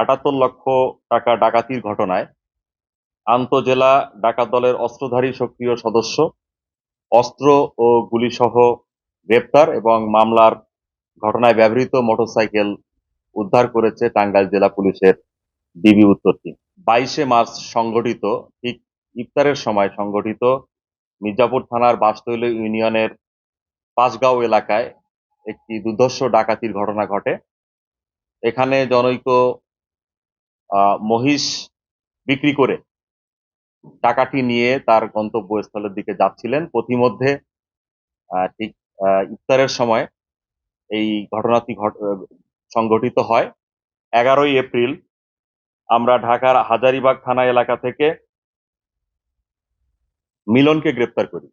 আটাত্তর লক্ষ টাকা ডাকাতির ঘটনায় আন্তজেলা ডাকাত দলের অস্ত্রধারী সক্রিয় সদস্য, অস্ত্র ও গুলিসহ গ্রেপ্তার এবং মামলার ঘটনায় ব্যবহৃত মোটরসাইকেল উদ্ধার করেছে টাঙ্গাইল জেলা পুলিশের ডিবি উত্তর টিম। বাইশে মার্চ সংগঠিত ঠিক ইফতারের সময় সংগঠিত মির্জাপুর থানার বাসতৈল ইউনিয়নের পাঁচগাঁও এলাকায় একটি দুর্ধর্ষ ডাকাতির ঘটনা ঘটে। এখানে জনৈক মহিষ বিক্রি করে টাকাটি নিয়ে তার গন্তব্যস্থলের দিকে যাচ্ছিলেন। আহ, ঠিক ইফতারের সময় এই ঘটনাটি ঘট- সংঘটিত হয়। এগারোই এপ্রিল আমরা ঢাকার হাজারিবাগ থানা এলাকা থেকে মিলনকে গ্রেপ্তার করি।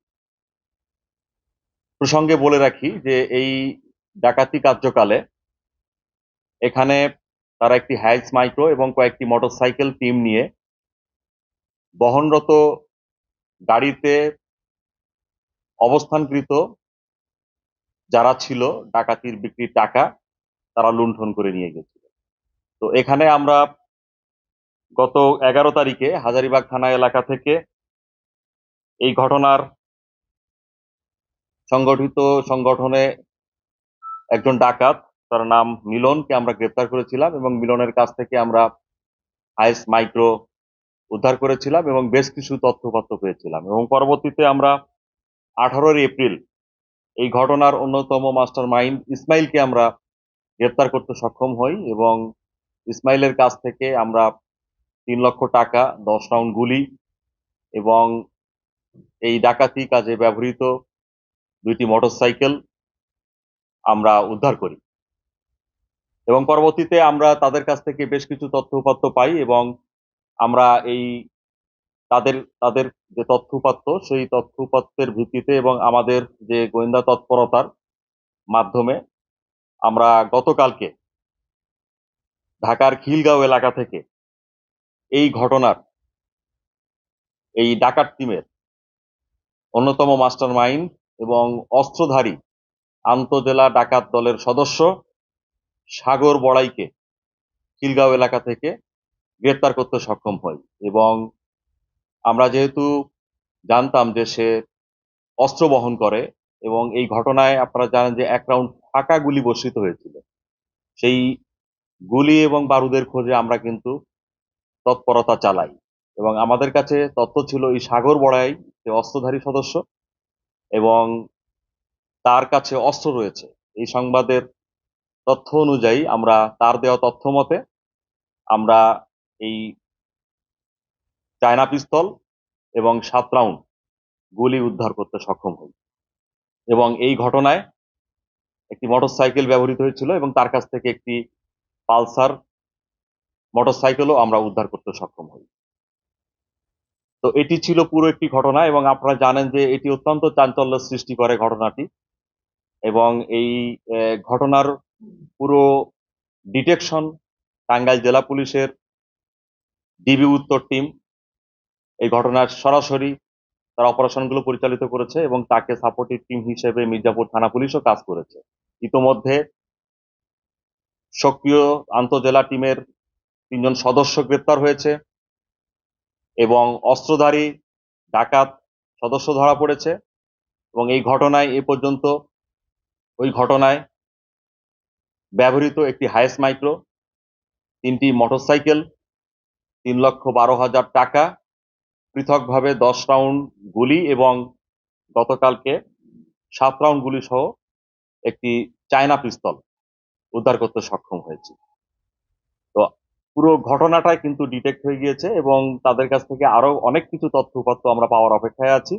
প্রসঙ্গে বলে রাখি যে এই ডাকাতি কার্যকালে এখানে তারা একটি হ্যাইস মাইক্রো এবং কয়েকটি মোটরসাইকেল টিম নিয়ে বহনরত গাড়িতে অবস্থানকৃত যারা ছিল, ডাকাতির বিক্রির টাকা তারা লুণ্ঠন করে নিয়ে গেছিল। তো এখানে আমরা গত এগারো তারিখে হাজারিবাগ থানা এলাকা থেকে এই ঘটনার সংগঠিত সংগঠনে একজন ডাকাত তার নাম মিলনকে আমরা গ্রেপ্তার করেছিলাম এবং মিলনের কাছ থেকে আমরা আইস মাইক্রো উদ্ধার করেছিলাম এবং বেশ কিছু তথ্যপত্র পেয়েছিলাম। এবং পরবর্তীতে আমরা আঠারোই এপ্রিল এই ঘটনার অন্যতম মাস্টার মাইন্ড ইসমাইলকে আমরা গ্রেপ্তার করতে সক্ষম হই এবং ইসমাইলের কাছ থেকে আমরা তিন লক্ষ টাকা, দশ রাউন্ড গুলি এবং এই ডাকাতি কাজে ব্যবহৃত দুইটি মোটরসাইকেল আমরা উদ্ধার করি। এবং পরবর্তীতে আমরা তাদের কাছ থেকে বেশ কিছু তথ্য তথ্যপত্র পাই এবং আমরা এই তাদের তাদের যে তথ্য তথ্যপত্র সেই তথ্য তথ্যপত্রের ভিত্তিতে এবং আমাদের যে গোয়েন্দা তৎপরতার মাধ্যমে আমরা গতকালকে ঢাকার খিলগাঁও এলাকা থেকে এই ঘটনার, এই ডাকাত টিমের অন্যতম মাস্টার মাইন্ড এবং অস্ত্রধারী আন্তজেলা ডাকাত দলের সদস্য সাগর বড়াইকে খিলগাঁও এলাকা থেকে গ্রেপ্তার করতে সক্ষম হই এবং আমরা যেহেতু জানতাম যে সে অস্ত্র বহন করে এবং এই ঘটনায় আপনারা জানেন যে এক রাউন্ড ফাঁকা গুলি বর্ষিত হয়েছিল। সেই গুলি এবং বারুদের খোঁজে আমরা কিন্তু তৎপরতা চালাই এবং আমাদের কাছে তথ্য ছিল এই সাগর বড়াই সে অস্ত্রধারী সদস্য এবং তার কাছে অস্ত্র রয়েছে। এই সংবাদের তথ্য অনুযায়ী আমরা তার দেওয়া তথ্য মতে আমরা এই চায়না পিস্তল এবং সাত রাউন্ড গুলি উদ্ধার করতে সক্ষম হই। এবং এই ঘটনায় একটি মোটরসাইকেল ব্যবহৃত হয়েছিল এবং তার কাছ থেকে একটি পালসার মোটরসাইকেলও আমরা উদ্ধার করতে সক্ষম হই। তো এটি ছিল পুরো একটি ঘটনা এবং আপনারা জানেন যে এটি অত্যন্ত চাঞ্চল্য সৃষ্টি করে ঘটনাটি এবং এই ঘটনার পুরো ডিটেকশন টাঙ্গাইল জেলা পুলিশের ডিবি উত্তর টিম এই ঘটনার সরাসরি তারা অপারেশনগুলো পরিচালিত করেছে এবং তাকে সাপোর্টিভ টিম হিসেবে মির্জাপুর থানা পুলিশও কাজ করেছে। ইতোমধ্যে সক্রিয় আন্তজেলা টিমের তিনজন সদস্য গ্রেপ্তার হয়েছে এবং অস্ত্রধারী ডাকাত সদস্য ধরা পড়েছে এবং এই ঘটনায় এ পর্যন্ত, ওই ঘটনায় ব্যবহৃত একটি হায়েস মাইক্রো তিনটি মোটরসাইকেল তিন লক্ষ বারো হাজার টাকা। পৃথকভাবে দশ রাউন্ড গুলি এবং গতকালকে সাত রাউন্ড গুলি সহ একটি চায়না পিস্তল উদ্ধার করতে সক্ষম হয়েছি। তো পুরো ঘটনাটাই কিন্তু ডিটেক্ট হয়ে গিয়েছে এবং তাদের কাছ থেকে আরও অনেক কিছু তথ্য উপাত্ত আমরা পাওয়ার অপেক্ষায় আছি।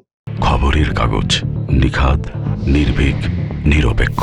খবরের কাগজ নিখাদ, নির্ভীক, নিরপেক্ষ।